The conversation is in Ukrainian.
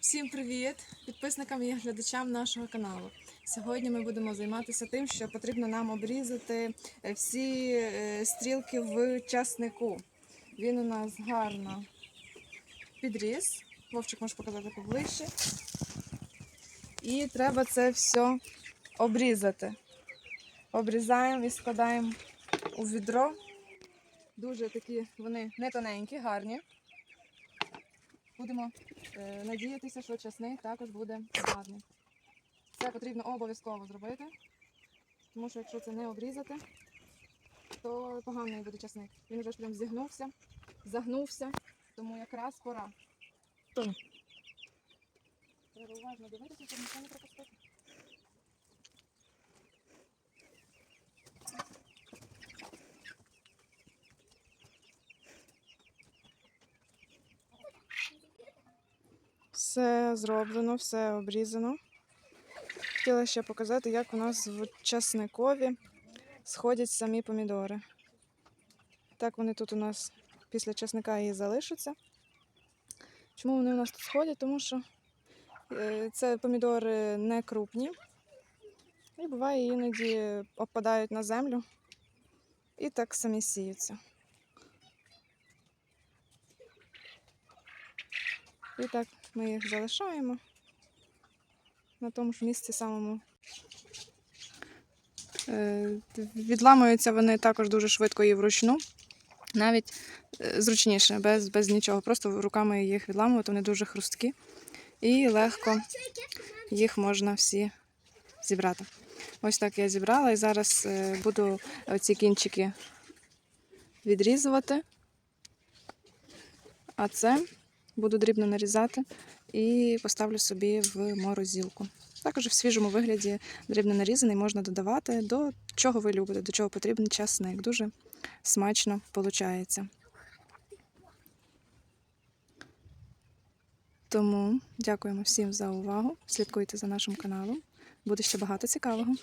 Всім привіт підписникам і глядачам нашого каналу. Сьогодні ми будемо займатися тим, що потрібно нам обрізати е, всі е, стрілки в часнику. Він у нас гарно підріс. Вовчик може показати поближче. І треба це все обрізати. Обрізаємо і складаємо у відро. Дуже такі вони не тоненькі, гарні. Будемо е, надіятися, що часник також буде гарний. Це потрібно обов'язково зробити, тому що якщо це не обрізати, то поганий буде часник. Він вже ж прям зігнувся, загнувся, тому якраз пора. Треба уважно дивитися, щоб нічого не пропустити. Все зроблено, все обрізано. Хотіла ще показати, як у нас в часникові сходять самі помідори. Так вони тут у нас після часника і залишаться. Чому вони у нас тут сходять? Тому що е, це помідори не крупні. І буває іноді опадають на землю і так самі сіються. І так ми їх залишаємо на тому ж місці самому. Е, Відламуються вони також дуже швидко і вручну. Навіть е, зручніше, без, без нічого. Просто руками їх відламувати, вони дуже хрусткі. І легко їх можна всі зібрати. Ось так я зібрала і зараз е, буду ці кінчики відрізувати. А це буду дрібно нарізати і поставлю собі в морозилку. Також в свіжому вигляді дрібно нарізаний можна додавати до чого ви любите, до чого потрібен часник. Дуже смачно виходить. Тому дякуємо всім за увагу. Слідкуйте за нашим каналом. Буде ще багато цікавого.